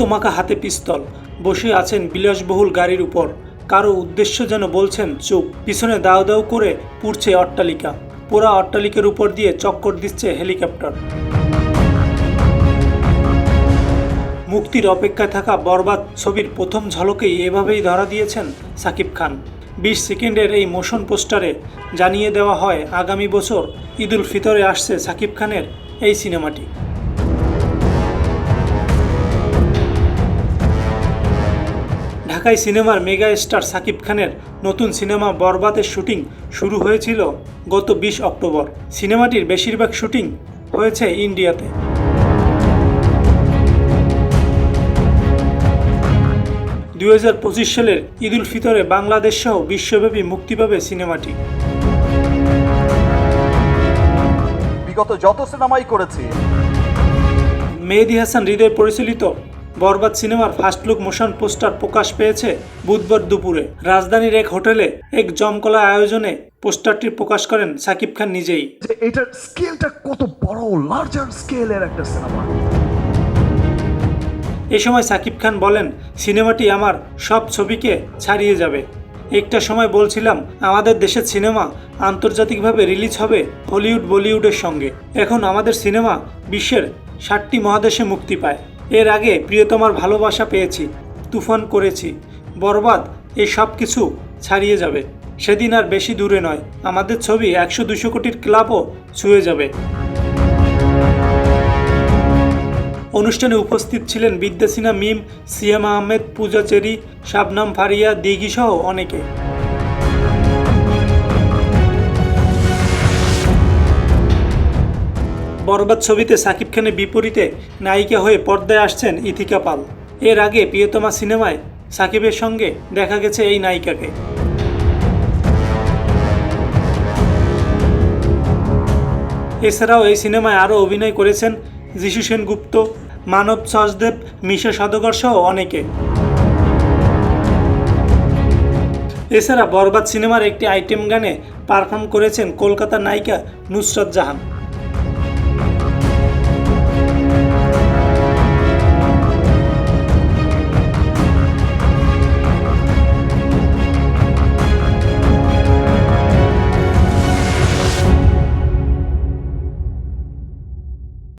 রক্তমাখা হাতে পিস্তল। বসে আছেন বিলাসবহুল গাড়ির উপর। কারও উদ্দেশ্য যেন বলছেন, চুপ। পিছনে দাও দাও করে পুড়ছে অট্টালিকা। পোড়া অট্টালিকার উপর দিয়ে চক্কর দিচ্ছে হেলিকপ্টার। মুক্তির অপেক্ষায় থাকা বরবাদ ছবির প্রথম ঝলকেই এভাবেই ধরা দিয়েছেন সাকিব খান। বিশ সেকেন্ডের এই মোশন পোস্টারে জানিয়ে দেওয়া হয়, আগামী বছর ঈদুল ফিতরে আসছে সাকিব খানের এই সিনেমাটি। ঢাকায় সিনেমার মেগা স্টার সাকিব খানের নতুন সিনেমা বরবাদের শুটিং শুরু হয়েছিল গত বিশ অক্টোবর। সিনেমাটির বেশিরভাগ শুটিং হয়েছে ইন্ডিয়াতে। দু হাজার পঁচিশ সালের ঈদুল ফিতরে বাংলাদেশ সহ বিশ্বব্যাপী মুক্তি পাবে সিনেমাটি। বিগত যত সিনেমাই করেছি। মেহেদি হাসান হৃদয় পরিচালিত বরবাদ সিনেমার ফার্স্ট লুক মোশন পোস্টার প্রকাশ পেয়েছে বুধবার দুপুরে। রাজধানীর এক হোটেলে এক জমকলা আয়োজনে পোস্টারটি প্রকাশ করেন সাকিব খান নিজেই। এটার স্কেলটা কত বড় লার্জার স্কেলের একটা সিনেমা। এ সময় সাকিব খান বলেন সিনেমাটি আমার সব ছবিকে ছাড়িয়ে যাবে। একটা সময় বলছিলাম আমাদের দেশের সিনেমা আন্তর্জাতিকভাবে রিলিজ হবে হলিউড বলিউডের সঙ্গে। এখন আমাদের সিনেমা বিশ্বের ষাটটি মহাদেশে মুক্তি পায়। এর আগে প্রিয়তমার ভালোবাসা পেয়েছি, তুফান করেছি, বরবাদ, এই সব কিছু ছাড়িয়ে যাবে। সেদিন আর বেশি দূরে নয়, আমাদের ছবি একশো দুশো কোটির ক্লাবও ছুঁয়ে যাবে। অনুষ্ঠানে উপস্থিত ছিলেন বিদ্যাসিনা মিম, সিয়াম আহমেদ, পূজা চেরি, শাবনাম ফারিয়া, দিঘি সহ অনেকে। বরবাদ ছবিতে সাকিব খানের বিপরীতে নায়িকা হয়ে পর্দায় আসছেন ইথিকা পাল। এর আগে প্রিয়তমা সিনেমায় সাকিবের সঙ্গে দেখা গেছে এই নায়িকাকে। এছাড়াও এই সিনেমায় আরও অভিনয় করেছেন যিশু সেনগুপ্ত, মানব সচদেব মিশা সদগর সহ অনেকে। এছাড়া বরবাদ সিনেমার একটি আইটেম গানে পারফর্ম করেছেন কলকাতার নায়িকা নুসরত জাহান।